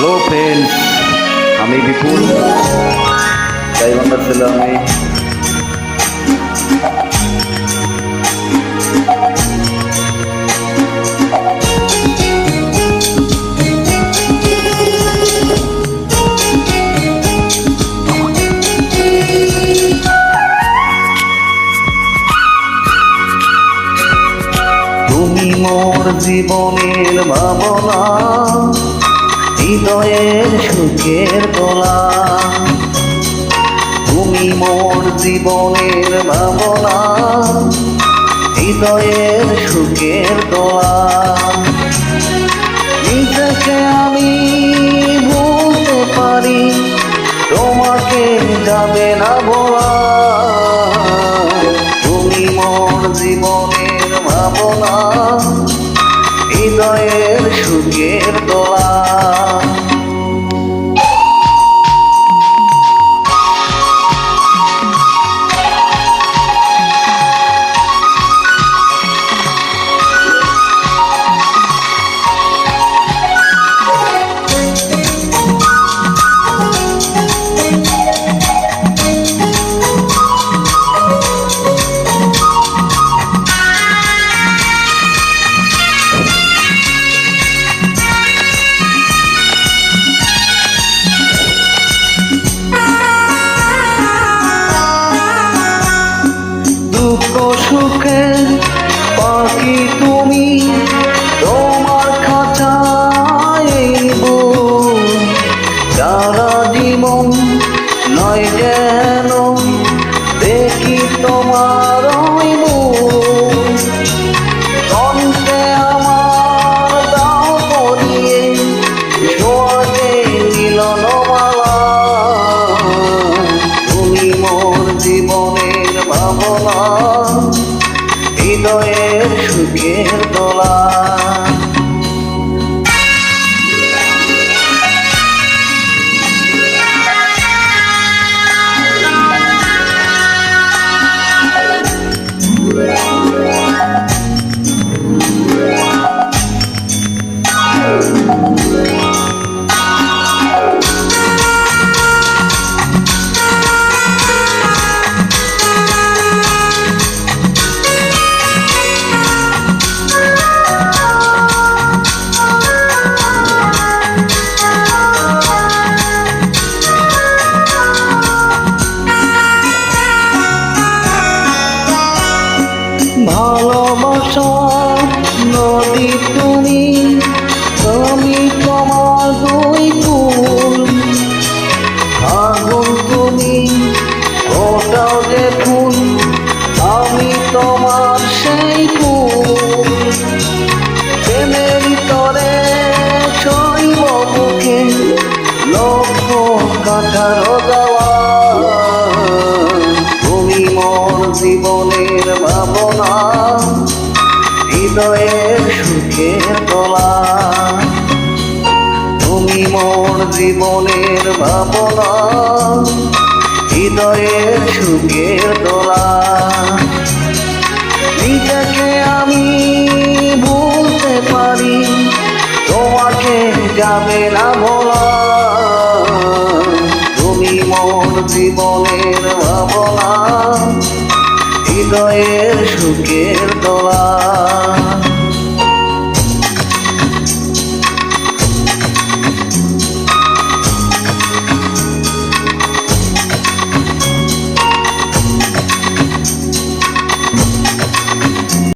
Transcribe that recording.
Hello friends আমি বিপুল। গাইবান্ধা ছেলে আমি তুমি মোর জীবনের ভাবনা হৃদয়ের সুখের তোলা তুমি মোর জীবনের ভাবনা, হৃদয়ের সুখের তোলা নিজেকে আমি বলতে পারি, তোমাকে যাবে না বলা তুমি মোর জীবনের ভাবনা হৃদয়ের সুখের তোলা। নয় যেন দেখি তোমার। কণ্ঠে আমার দাও পরিয়ে মালা তুমি মোর জীবনের ভাবনা, হৃদয়ের সুখের দোলা ভালোবাসা, নদী তুমি আমি তোমার দুই ফুল। আগুন তুমি, ওটাও যে আমি তোমার সেই ফুল। প্রেমের তরে শৈব মুখে লক্ষ কাঠার জীবনের ভাবনা হৃদয়ের সুখের তোলা নিজেকে আমি বলতে পারি তোমাকে যাবে না।